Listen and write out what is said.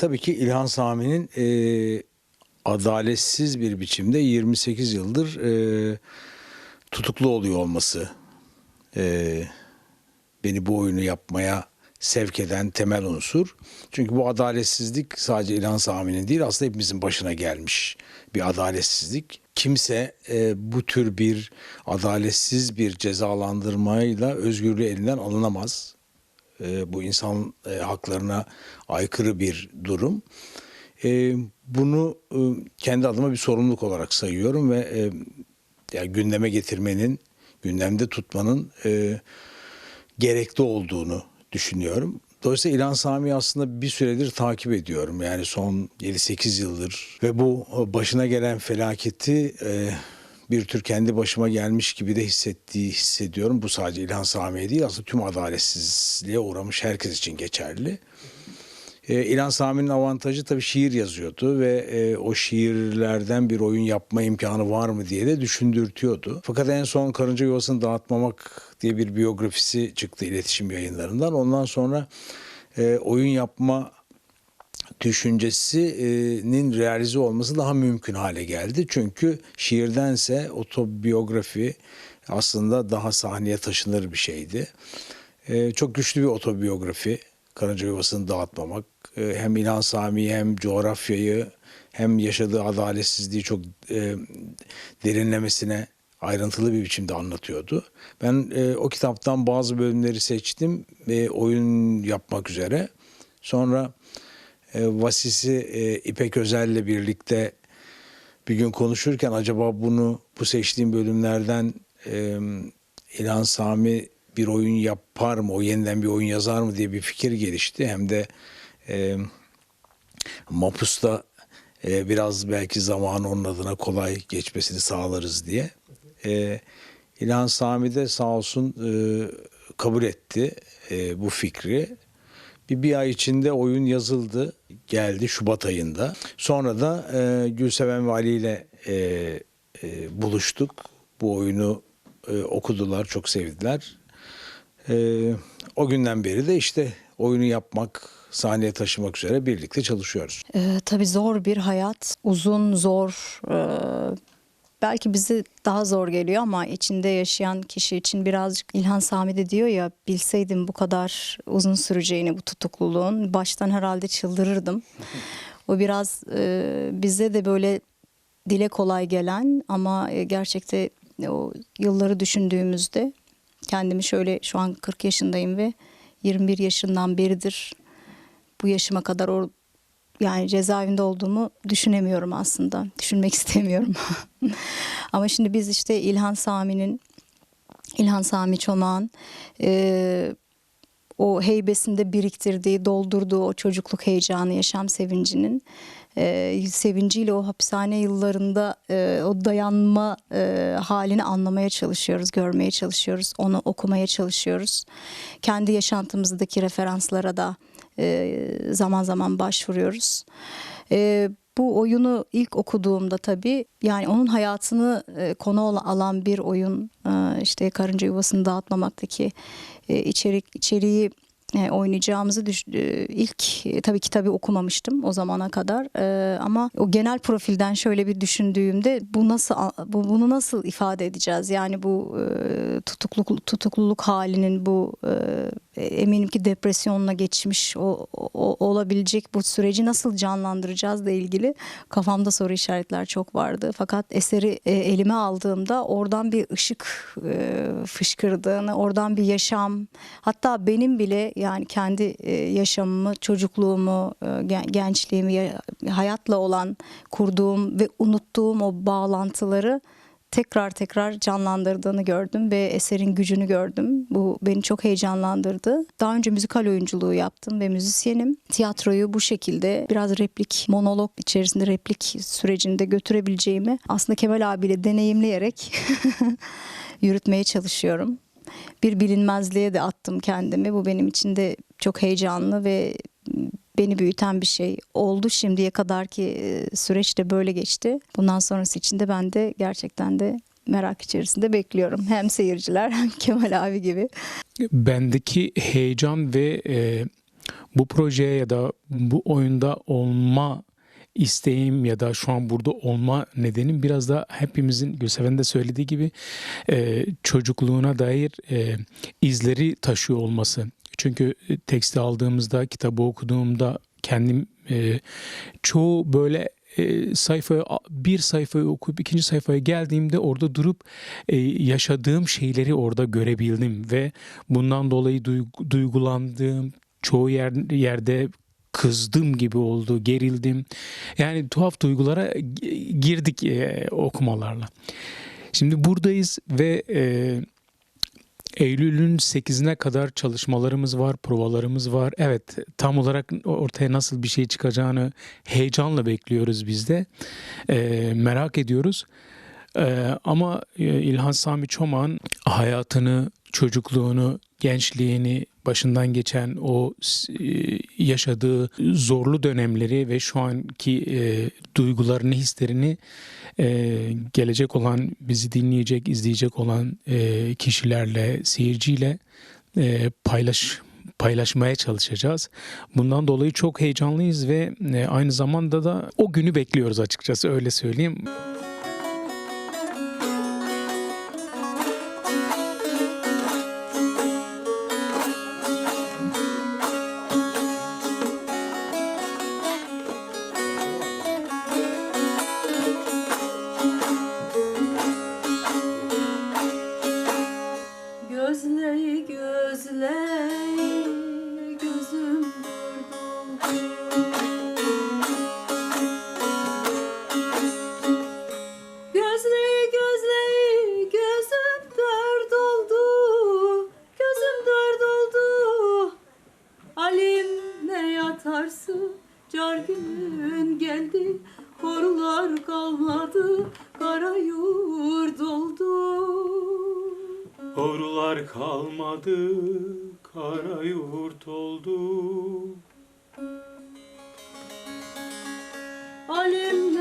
tabii ki İlhan Sami'nin e, adaletsiz bir biçimde 28 yıldır e, tutuklu oluyor olması e, beni bu oyunu yapmaya sevk eden temel unsur. Çünkü bu adaletsizlik sadece İlhan Sami'nin değil aslında hepimizin başına gelmiş bir adaletsizlik. Kimse e, bu tür bir adaletsiz bir cezalandırmayla özgürlüğü elinden alınamaz. E, bu insan e, haklarına aykırı bir durum. E, bunu e, kendi adıma bir sorumluluk olarak sayıyorum ve e, ya gündeme getirmenin, gündemde tutmanın e, gerekli olduğunu düşünüyorum. Dolayısıyla İlhan Sami'yi aslında bir süredir takip ediyorum. Yani son 7-8 yıldır ve bu başına gelen felaketi e, bir tür kendi başıma gelmiş gibi de hissettiği hissediyorum. Bu sadece İlhan Sami'ye değil aslında tüm adaletsizliğe uğramış herkes için geçerli. E, İlhan Sami'nin avantajı tabii şiir yazıyordu ve e, o şiirlerden bir oyun yapma imkanı var mı diye de düşündürtüyordu. Fakat en son Karınca Yuvası'nı Dağıtmamak diye bir biyografisi çıktı iletişim yayınlarından. Ondan sonra e, oyun yapma düşüncesinin realize olması daha mümkün hale geldi. Çünkü şiirdense otobiyografi aslında daha sahneye taşınır bir şeydi. E, çok güçlü bir otobiyografi. Karınca Yuvası'nı dağıtmamak. E, hem İlhan Sami'yi hem coğrafyayı hem yaşadığı adaletsizliği çok e, derinlemesine ayrıntılı bir biçimde anlatıyordu. Ben e, o kitaptan bazı bölümleri seçtim ve oyun yapmak üzere. Sonra Vasisi e, İpek Özel'le birlikte bir gün konuşurken acaba bunu bu seçtiğim bölümlerden e, İlhan Sami bir oyun yapar mı, o yeniden bir oyun yazar mı diye bir fikir gelişti. Hem de e, Mapus'ta e, biraz belki zamanı onun adına kolay geçmesini sağlarız diye. E, İlhan Sami de sağ olsun e, kabul etti e, bu fikri. Bir, ay içinde oyun yazıldı, geldi Şubat ayında. Sonra da e, Gülseven Vali ile e, e, buluştuk. Bu oyunu e, okudular, çok sevdiler. E, o günden beri de işte oyunu yapmak, sahneye taşımak üzere birlikte çalışıyoruz. Ee, tabii zor bir hayat, uzun, zor. ee, belki bizi daha zor geliyor ama içinde yaşayan kişi için birazcık İlhan Sami de diyor ya bilseydim bu kadar uzun süreceğini bu tutukluluğun baştan herhalde çıldırırdım. O biraz e, bize de böyle dile kolay gelen ama e, gerçekte o yılları düşündüğümüzde kendimi şöyle şu an 40 yaşındayım ve 21 yaşından beridir bu yaşıma kadar o yani cezaevinde olduğumu düşünemiyorum aslında. Düşünmek istemiyorum. Ama şimdi biz işte İlhan Sami'nin İlhan Sami Çomağ'ın e, o heybesinde biriktirdiği, doldurduğu o çocukluk heyecanı, yaşam sevincinin e, sevinciyle o hapishane yıllarında e, o dayanma e, halini anlamaya çalışıyoruz, görmeye çalışıyoruz, onu okumaya çalışıyoruz. Kendi yaşantımızdaki referanslara da e, zaman zaman başvuruyoruz. E, bu oyunu ilk okuduğumda tabii yani onun hayatını e, konu alan bir oyun işte karınca yuvasını dağıtmamaktaki içerik içeriği e, oynayacağımızı düş- e, ilk e, tabii kitabı okumamıştım o zamana kadar. E, ama o genel profilden şöyle bir düşündüğümde bu nasıl bu, bunu nasıl ifade edeceğiz? Yani bu e, tutukluluk halinin bu eminim ki depresyonla geçmiş o, o- olabilecek bu süreci nasıl canlandıracağızla ilgili kafamda soru işaretler çok vardı. Fakat eseri elime aldığımda oradan bir ışık fışkırdığını oradan bir yaşam hatta benim bile yani kendi e, yaşamımı çocukluğumu e, gen- gençliğimi ya- hayatla olan kurduğum ve unuttuğum o bağlantıları tekrar tekrar canlandırdığını gördüm ve eserin gücünü gördüm. Bu beni çok heyecanlandırdı. Daha önce müzikal oyunculuğu yaptım ve müzisyenim. Tiyatroyu bu şekilde biraz replik, monolog içerisinde replik sürecinde götürebileceğimi aslında Kemal abiyle deneyimleyerek yürütmeye çalışıyorum. Bir bilinmezliğe de attım kendimi. Bu benim için de çok heyecanlı ve beni büyüten bir şey oldu. Şimdiye kadarki e, süreç de böyle geçti. Bundan sonrası için de ben de gerçekten de merak içerisinde bekliyorum. Hem seyirciler hem Kemal abi gibi. bendeki heyecan ve e, bu projeye ya da bu oyunda olma isteğim ya da şu an burada olma nedenim biraz da hepimizin Gülseven de söylediği gibi e, çocukluğuna dair e, izleri taşıyor olması. Çünkü e, teksti aldığımızda, kitabı okuduğumda kendim e, çoğu böyle e, sayfaya bir sayfayı okuyup ikinci sayfaya geldiğimde orada durup e, yaşadığım şeyleri orada görebildim ve bundan dolayı duygu- duygulandığım çoğu yer, yerde kızdım gibi oldu, gerildim. Yani tuhaf duygulara gi- girdik e, okumalarla. Şimdi buradayız ve e, Eylül'ün 8'ine kadar çalışmalarımız var, provalarımız var. Evet, tam olarak ortaya nasıl bir şey çıkacağını heyecanla bekliyoruz biz de. Ee, merak ediyoruz. Ee, ama e, İlhan Sami Çoman hayatını, çocukluğunu, gençliğini, başından geçen o e, yaşadığı zorlu dönemleri ve şu anki e, duygularını, hislerini e, gelecek olan, bizi dinleyecek, izleyecek olan e, kişilerle, seyirciyle e, paylaş paylaşmaya çalışacağız. Bundan dolayı çok heyecanlıyız ve e, aynı zamanda da o günü bekliyoruz açıkçası öyle söyleyeyim. gün geldi Horlar kalmadı Kara yurt oldu Horular kalmadı Kara yurt oldu. Alemler